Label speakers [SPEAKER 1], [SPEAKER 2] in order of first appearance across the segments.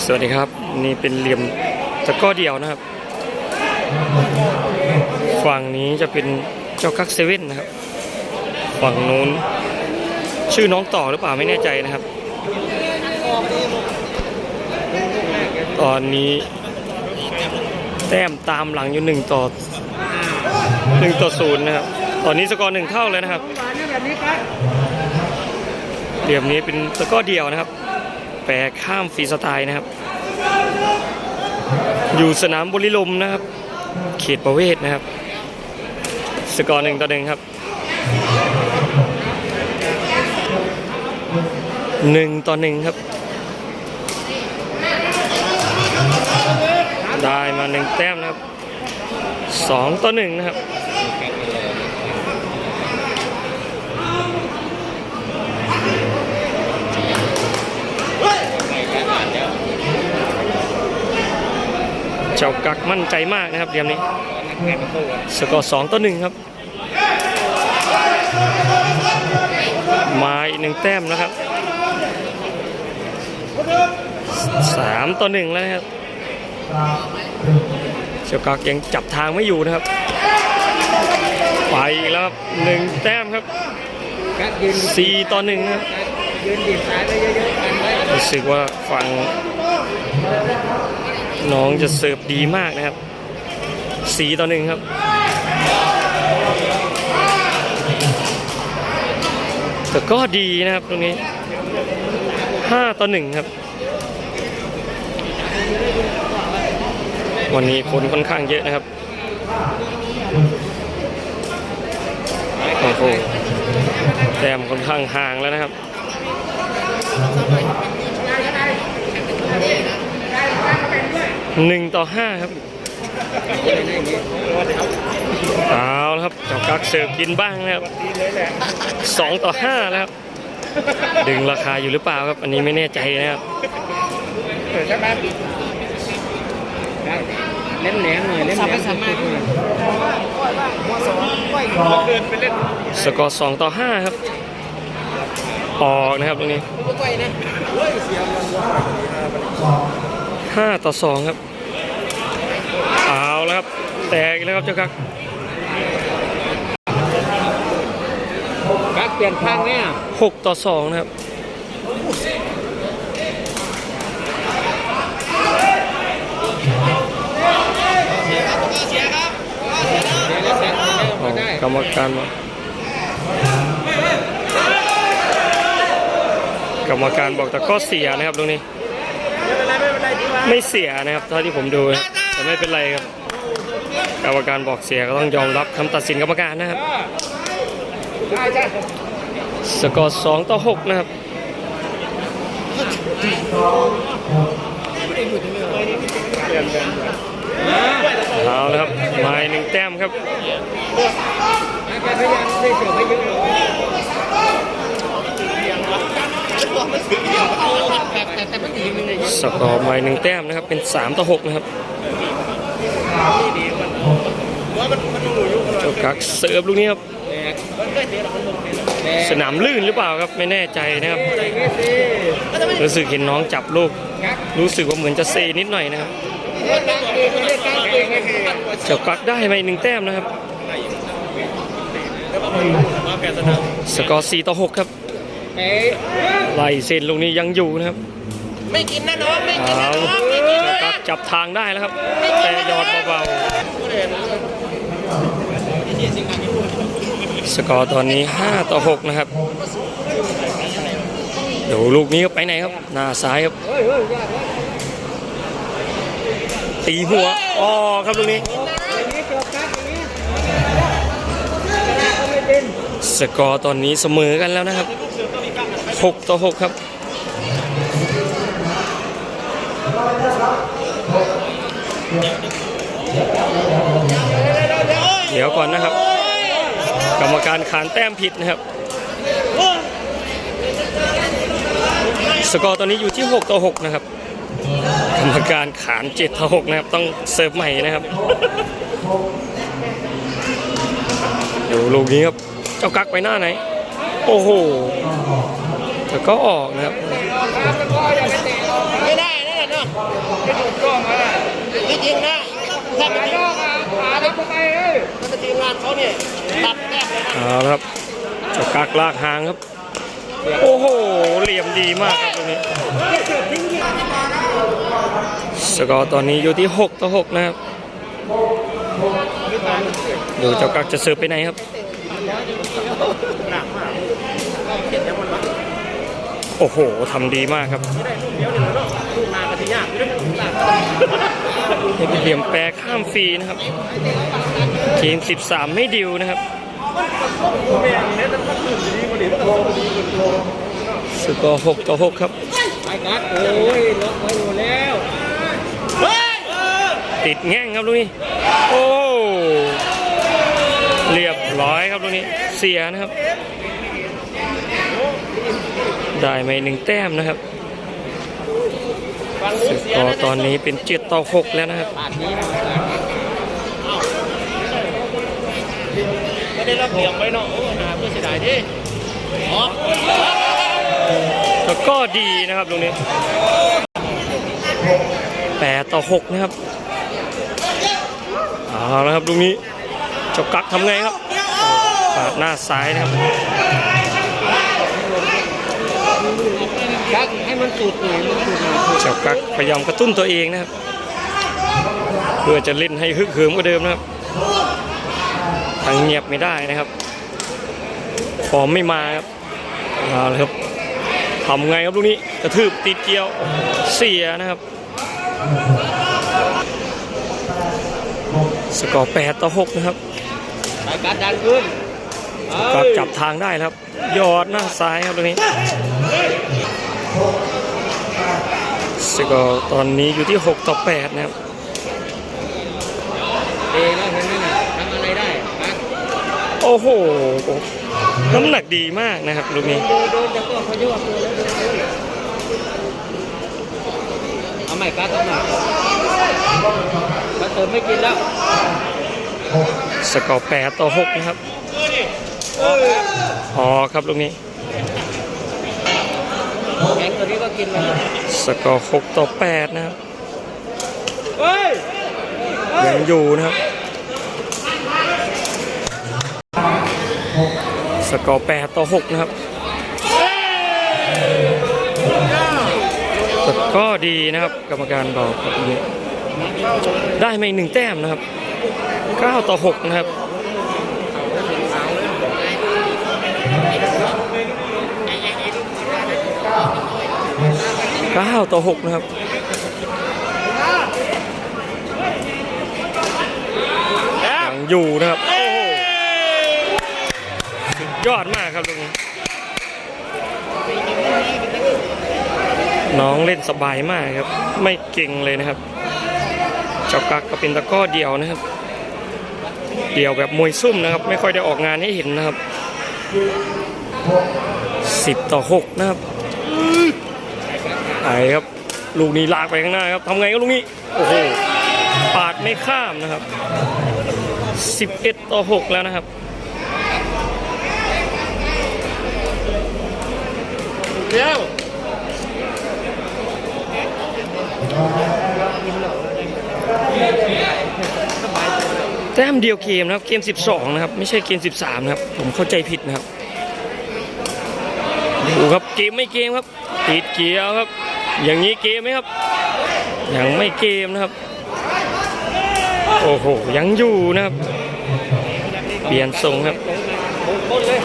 [SPEAKER 1] สวัสดีครับ นี่เป็นเหลี่ยมตะก้อเดียวนะครับ ฝั่งนี้จะเป็นเจ้ากักเซเว่นนะครับ ฝั่งนู้นชื่อน้องต่อหรือเปล่าไม่แน่ใจนะครับ ตอนนี้ แต้มตามหลังอยู่หนึ่งต่อหนึ่งต่อศูนย์นะครับ ตอนนี้สกอร์หนึ่งเท่าเลยนะครับ เหลี่ยมนี้เป็นตะก้อเดียวนะครับ แปรข้ามฟรีสไตล์นะครับ อยู่สนามบุรีลมนะครับ เขตประเวศนะครับ สกอร์หนึ่งต่อหนึ่งครับหนึ่งต่อหนึ่งครับ ได้มาหนึ่งแต้มนะครับสองต่อหนึ่งนะครับ จ้ากักมั่นใจมากนะครับเกมนี้สกอร์สองต่อหนึ่งครับ มาอีกหนึ่งแต้มนะครับสามต่อหนึ่งแล้วนะครับเจ้ากักยังจับทางไม่อยู่นะครับ ไปแล้วหนึ่งแต้มครับสี่ต่อหนึ่งครับรู้สึกว่าฝั่ง น้องจะเสิร์ฟดีมากนะครับ สีต่อหนึ่งครับ แต่ก็ดีนะครับตรงนี้ห้าต่อหนึ่งครับ วันนี้คนค่อนข้างเยอะนะครับโอ้โหแต้มค่อนข้างห่างแล้วนะครับ หนึ่งต่อห้าครับเอาละครับเจ้ากักเสิร์ฟกินบ้างนะครับสองต่อห้าแล้วครับดึงราคาอยู่หรือเปล่าครับ อันนี้ไม่แน่ใจนะครับ
[SPEAKER 2] เออใช่ไหมเล่นแหนมหน่อยเล่นแหนมสัมมา
[SPEAKER 1] สกอร์สองต่อห้าครับออกนะครับตรงนี้ ห้าต่อสองครับ เอาแล้วครับ แตกอีกแล้วครับเจ้ากัก
[SPEAKER 2] กักเปลี่ยนข้างเนี่ย
[SPEAKER 1] หกต่อสองนะครับ
[SPEAKER 2] เดี๋ยวแล้วแซงมาได้
[SPEAKER 1] กรรมการบอกกรรมการบอกแต่ก็เสียนะครับตรงนี้ ไม่เสียนะครับเท่าที่ผมดูแต่ไม่เป็นไรครับกรรมการบอกเสียก็ต้องยอมรับคำตัดสินกรรมการนะครับสกอร์สองต่อหกนะครับเอาแล้วครับมาอีกหนึ่งแต้มครับ
[SPEAKER 2] แกพยายามได้เส
[SPEAKER 1] กอร์มาอีกหนึ่งแต้มนะครับ เป็นสามต่อหกนะครับเจ้ากักเสิร์ฟลูกนี้ครับสนามลื่นหรือเปล่าครับไม่แน่ใจนะครับ รู้สึกเห็นน้องจับลูก รู้สึกว่าเหมือนจะเซนิดหน่อยนะครับเจ้ากักได้มาหนึ่งแต้มนะครับ สกอร์4ต่อ6ครับ ไล่เส้นลูกนี้ยังอยู่นะครับ
[SPEAKER 2] ไม่กินนะน้องไม่กิน
[SPEAKER 1] เอา
[SPEAKER 2] นะน้องไม่กิน
[SPEAKER 1] เจ้า
[SPEAKER 2] นะ
[SPEAKER 1] กักจับทางได้แล้วครับ แต่ยอดเบาๆสกอร์ตอนนี้ 5 ต่อ 6 นะครับเดี๋ยวลูกนี้ไปไหนครับ หน้าซ้ายครับ ตีหัวอ๋อครับลูกนี้สกอร์ตอนนี้เสมอกันแล้วนะครับ 6 ต่อ 6 ครับเดี๋ยวก่อนนะครับ กรรมการขานแต้มผิดนะครับ สกอร์ตอนนี้อยู่ที่ 6 ต่อ 6 นะครับ กรรมการขาน 7 ต่อ 6 นะครับ ต้องเสิร์ฟใหม่นะครับเดี๋ยวลูกนี้ครับ เจ้ากักไปหน้าไหน โอ้โห แต่ก็ออกนะครับ
[SPEAKER 2] ไม่ได้น่นแะเนาะไม่ถูกต้องอะนี่ยิงนะถ้าไม่ยิงขาทำไปเอ้ยมันจะทีมงานเขาเนี่ยตัดแน่เลย
[SPEAKER 1] เอาครับจะกักลากหางครับ โอ้โห เหลี่ยมดีมากครับตรงนี้ สกอร์ตอนนี้อยู่ที่ 6 ต่อ 6 นะครับดูเจ้ากักจะเซิร์ฟไปไหนครับ โอ้โหทำดีมากครับ
[SPEAKER 2] ลูกนากระทิยาก
[SPEAKER 1] เเหลี่ยมแปรข้ามฟรีนะครับ ทีม 13 ไม่ดิวนะครับสกอร์6ต่อ 6 ครับ
[SPEAKER 2] ไปกัดโอ้ยล็อกไว้หมดแล้ว
[SPEAKER 1] ติดแง่งครับลูกนี้ โอ้ เรียบร้อยครับลูกนี้ เสียนะครับ ได้มาอีกหนึ่งแต้มนะครับ
[SPEAKER 2] ฟัง
[SPEAKER 1] สกอร์ตอนนี้เป็นเจ็ดต่อหกแล้วนะครับ
[SPEAKER 2] ปาดนี้นะไม่ได้รับเหลี่ยมไว้เนาะโอ้หาเพื่อเสียดายดิอ๋อ
[SPEAKER 1] แล้วก็ดีนะครับตรงนี้แปดต่อหกนะครับเอาละครับตรงนี้เจ้ากักทำไงครับปาดหน้าซ้ายนะครับ
[SPEAKER 2] กักให้ มันสูดหน่อยมันสูดหน่อย
[SPEAKER 1] เจ้ากักพยายามกระตุ้นตัวเองนะครับ เพื่อจะเล่นให้ฮึกเหิมกว่าเดิมนะครับทางเงียบไม่ได้นะครับฟอร์มไม่มาครับเอาละครับทำไงครับลูกนี้กระทืบติดเกี่ยวเสียนะครับ สกอร์ 8 ต่อ 6 นะครับ
[SPEAKER 2] ไปกัดดันขึ้น
[SPEAKER 1] ก็จับทางได้แล้วครับ ยอดหน้าซ้ายครับตรงนี้ สกอร์ตอนนี้อยู่ที่ 6 ต่อ 8 นะครับ
[SPEAKER 2] เอแล้วเห็นไหมน่ะทำอะไรได้กัด
[SPEAKER 1] โอ้โห น้ำหนักดีมากนะครับลูกนี้
[SPEAKER 2] โดนโดนจะก็เขายวบตัวแล้วโดนโดนเอาใหม่กัดเอาใหม่กัดเติมไม่กินแล้ว
[SPEAKER 1] สกอร์8ต่อ 6 นะครับ อ๋อครับลูกนี้
[SPEAKER 2] แกงตัวนี้ก็กินมัน
[SPEAKER 1] สกอร์6ต่อ8นะครับ
[SPEAKER 2] เฮ้ย
[SPEAKER 1] ยังอยู่นะครับ สกอร์8ต่อ6นะครับแต่ก็ดีนะครับ กรรมการบอกครับอย่างนี้ได้มาอีกหนึ่งแต้มนะครับ9ต่อ6นะครับ 9 ต่อ 6 นะครับยังอยู่นะครับ โอ้โหสุดยอดมากครับลุงน้องเล่นสบายมากครับ ไม่เก่งเลยนะครับเจ้ากักก็เป็นตะก้อเดียวนะครับ เดียวแบบมวยซุ่มนะครับ ไม่ค่อยได้ออกงานให้เห็นนะครับ 10 ต่อ 6 นะครับ ไอ้ครับลูกนี้ลากไปข้างหน้าครับทำไงก็ลูกนี้ โอ้โห ปาดไม่ข้ามนะครับ 11 ต่อ 6 แล้วนะครับ
[SPEAKER 2] เดี๋ยว
[SPEAKER 1] แต้มเดียวเกมนะครับเกม 12 นะครับ ไม่ใช่เกม 13 นะครับ ผมเข้าใจผิดนะครับดูครับเกมไม่เกมครับ ติดเกียวครับ อย่างนี้เกมไหมครับ ยังไม่เกมนะครับ โอ้โห ยังอยู่นะครับ เปลี่ยนทรงครับ
[SPEAKER 2] มงคลเลย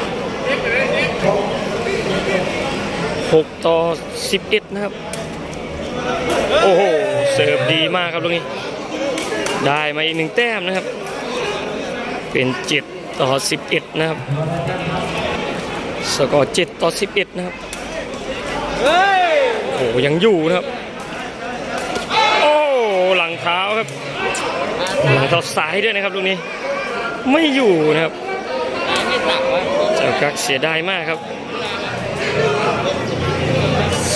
[SPEAKER 1] 6ต่อ11นะครับ โอ้โห เสิร์ฟดีมากครับตรงนี้ ได้มาอีกหนึ่งแต้มนะครับ เป็น7ต่อ11นะครับ สกอร์7ต่อ11นะครับ โอ้ยังอยู่นะครับ โอ้หลังเท้าครับหลังเท้าซ้ายด้วยนะครับตรงนี้ ไม่อยู่นะครับ
[SPEAKER 2] ไม่ตักวะ
[SPEAKER 1] เจ้ากักเสียดายมากครับ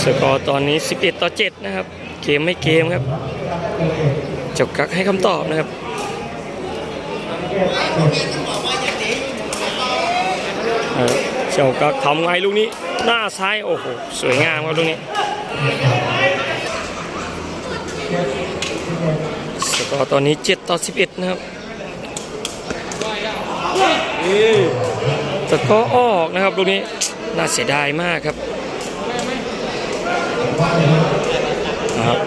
[SPEAKER 1] สกอร์ตอนนี้ 11 ต่อ 7 นะครับ เกมไม่เกมครับ เจ้ากักให้คำตอบนะครับ เจ้ากักทำไงลูกนี้ หน้าซ้าย โอ้โห สวยงามครับลูกนี้ สกอร์ตอนนี้ 7 ต่อ 11 นะครับแต่ก็ออกนะครับลูกนี้ น่าเสียดายมากครับนะครับ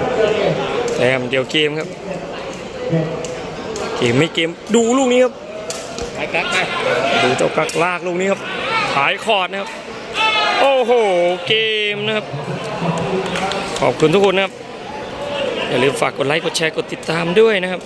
[SPEAKER 1] แต้มเดียวเกมครับ เกมไม่เกมดูลูกนี้ครับ
[SPEAKER 2] ไปกักไป
[SPEAKER 1] ดูเจ้ากักลากลูกนี้ครับ ขายคอร์ดนะครับ โอ้โห เกมนะครับ ขอบคุณทุกคนนะครับ อย่าลืมฝากกดไลค์ กดแชร์ กดติดตามด้วยนะครับ